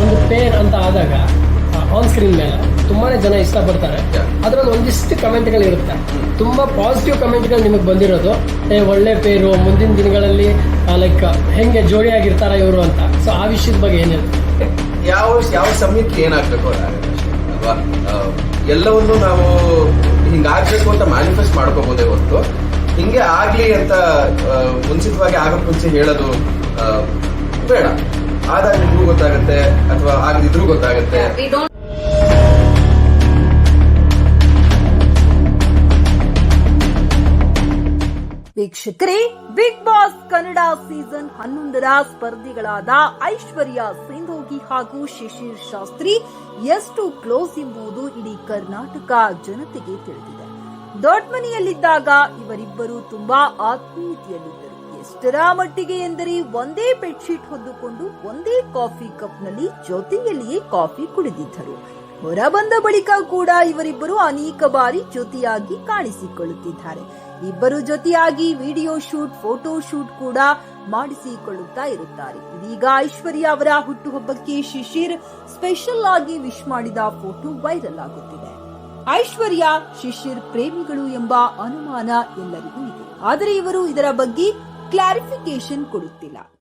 ಒಂದು ಪೇರ್ ಅಂತ ಆದಾಗ ಆನ್ ಸ್ಕ್ರೀನ್ ಮೇಲೆ ತುಂಬಾನೇ ಜನ ಇಷ್ಟಪಡ್ತಾರೆ. ಅದರಲ್ಲಿ ಒಂದಿಷ್ಟು ಕಮೆಂಟ್ಗಳು ಇರುತ್ತೆ. ತುಂಬಾ ಪಾಸಿಟಿವ್ ಕಮೆಂಟ್ಗಳು ನಿಮಗೆ ಬಂದಿರೋದು. ಏ ಒಳ್ಳೆ ಪೇರು ಮುಂದಿನ ದಿನಗಳಲ್ಲಿ ಲೈಕ್ ಹೆಂಗೆ ಜೋಡಿಯಾಗಿರ್ತಾರ ಇವರು ಅಂತ. ಸೊ ಆ ವಿಷಯದ ಬಗ್ಗೆ ಏನಿರುತ್ತೆ ಯಾವ ಯಾವ ಸಮಯಕ್ಕೆ ಏನಾಗಬೇಕು ಅಲ್ವಾ? ಎಲ್ಲವನ್ನೂ ನಾವು ಹಿಂಗಾಗಬೇಕು ಅಂತ ಮ್ಯಾನಿಫೆಸ್ಟ್ ಮಾಡ್ಕೋಬೋದೇ ಹೊರತು. ಹಿಂಗೆ ಆಗ್ಲಿ ಅಂತ ಮುಂಚಿತವಾಗಿ ಆಗಕ್ಕೆ ಮುಂಚೆ ಹೇಳೋದು ಬೇಡ. ಆದಾಗ ನಿಮಗೂ ಗೊತ್ತಾಗುತ್ತೆ ಅಥವಾ ಆಗದಿದ್ರೂ ಗೊತ್ತಾಗುತ್ತೆ? ವೀಕ್ಷಕರೇ ಬಿಗ್ ಬಾಸ್ ಕನ್ನಡ ಸೀಸನ್ ಹನ್ನೊಂದರ ಸ್ಪರ್ಧಿಗಳಾದ ಐಶ್ವರ್ಯ ಸಿಂಧೋಗಿ ಹಾಗೂ ಶಿಶಿರ್ ಶಾಸ್ತ್ರಿ ಎಷ್ಟು ಕ್ಲೋಸ್ ಎಂಬುದು ಇಡೀ ಕರ್ನಾಟಕ ಜನತೆಗೆ ತಿಳಿದಿದೆ. ದೊಡ್ಡ ಮನೆಯಲ್ಲಿದ್ದಾಗ ಇವರಿಬ್ಬರು ತುಂಬಾ ಆತ್ಮೀಯತೆಯಲ್ಲಿದ್ದರು. ಎಷ್ಟರ ಮಟ್ಟಿಗೆ ಎಂದರೆ ಒಂದೇ ಬೆಡ್ಶೀಟ್ ಹೊದ್ದುಕೊಂಡು ಒಂದೇ ಕಾಫಿ ಕಪ್ನಲ್ಲಿ ಜೊತೆಯಲ್ಲಿಯೇ ಕಾಫಿ ಕುಡಿದಿದ್ದರು. ಹೊರ ಬಂದ ಬಳಿಕ ಕೂಡ ಇವರಿಬ್ಬರು ಅನೇಕ ಬಾರಿ ಜೊತೆಯಾಗಿ ಕಾಣಿಸಿಕೊಳ್ಳುತ್ತಿದ್ದಾರೆ. ಇಬ್ಬರು ಜೊತೆಯಾಗಿ ವಿಡಿಯೋ ಶೂಟ್, ಫೋಟೋ ಶೂಟ್ ಕೂಡ ಮಾಡಿಸಿಕೊಳ್ಳುತ್ತಾ ಇರುತ್ತಾರೆ. ಇದೀಗ ಐಶ್ವರ್ಯ ಅವರ ಹುಟ್ಟುಹಬ್ಬಕ್ಕೆ ಶಿಶಿರ್ ಸ್ಪೆಷಲ್ ಆಗಿ ವಿಶ್ ಮಾಡಿದ ಫೋಟೋ ವೈರಲ್ ಆಗುತ್ತಿದೆ. ಐಶ್ವರ್ಯ, ಶಿಶಿರ್ ಪ್ರೇಮಿಗಳು ಎಂಬ ಅನುಮಾನ ಎಲ್ಲರಿಗೂ ಇದೆ. ಆದರೆ ಇವರು ಇದರ ಬಗ್ಗೆ ಕ್ಲಾರಿಫಿಕೇಶನ್ ಕೊಡುತ್ತಿಲ್ಲ.